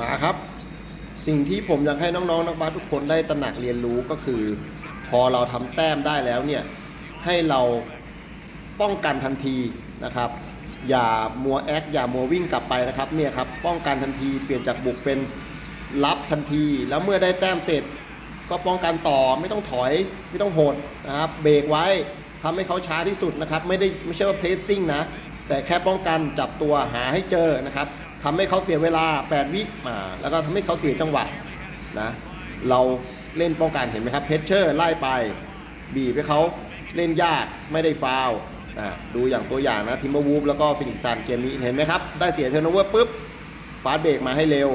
มาครับ สิ่งที่ผมอยากให้น้องๆนักบาสทุกคนได้ตระหนักเรียนรู้ก็คือ พอเราทำแต้มได้แล้วเนี่ยให้เราป้องกันทันทีนะครับ อย่ามัวแอคอย่ามัววิ่งกลับไปนะครับเนี่ยครับป้องกันทันทีเปลี่ยนจากบุกเป็นรับทันที แล้วเมื่อได้แต้มเสร็จ ก็ป้องกันต่อไม่ต้องถอยไม่ต้องโหดนะครับเบรกไว้ทำให้เขาช้าที่สุดนะครับ ไม่ได้ไม่ใช่ว่าเพลสซิ่งนะ แต่แค่ป้องกันจับตัวหาให้เจอนะครับ ทำให้เขาเสียเวลา 8 วิมาแล้วก็ทำให้เขาเสียจังหวะนะเราเล่นป้องกันเห็นไหมครับเพชเชอร์ไล่ไป บีบให้เขาเล่นยากไม่ได้ฟาวล์อะดูอย่างตัวอย่างนะทิมเบอร์วูฟแล้วก็ฟินิกซันเกมนี้เห็นไหมครับ ได้เสียเทอร์โนเวอร์ปุ๊บฟาสเบรกมาให้เร็ว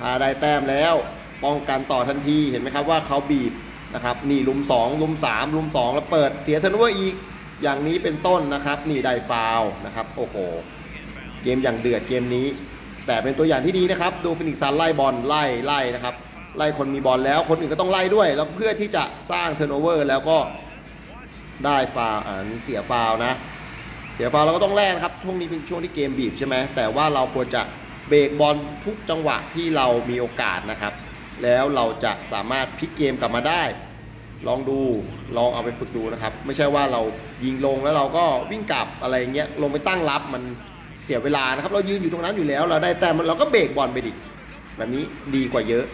พาได้แต้มแล้ว ป้องกันต่อทันทีเห็นไหมครับว่าเขาบีบนะครับนี่ลุม 2 ลุม 3 ลุม 2 แล้วเปิดเสียเทอร์โนเวอร์อีก อย่างนี้เป็นต้นนะครับ นี่ได้ฟาวล์นะครับโอ้โห เกมอย่างเดือดเกมนี้ แต่เป็นตัวอย่างที่ดีนะครับ ดูฟินิกซันไล่บอลไล่ไล่นะครับ ไล่คนมีบอลแล้วคนอื่นก็ต้องไล่ด้วย แล้วเพื่อที่จะสร้างเทอร์โนเวอร์แล้วก็ได้ฟาวอ่านี่เสียฟาวนะ เสียฟาวเราก็ต้องแลกนครับช่วงนี้เป็นช่วงที่เกมบีบใช่ไหมแต่ว่าเราควรจะเบรกบอลทุกจังหวะที่เรามีโอกาสนะครับ แล้วเราจะสามารถพลิกเกมกลับมาได้ ลองดูลองเอาไปฝึกดูนะครับ ไม่ใช่ว่าเรายิงลงแล้วเราก็วิ่งกลับอะไรเงี้ยลงไปตั้งรับมัน เสียเวลานะครับ เรายืนอยู่ตรงนั้นอยู่แล้ว เราได้แต่เราก็เบรกบอลไปดิแบบนี้ดีกว่าเยอะ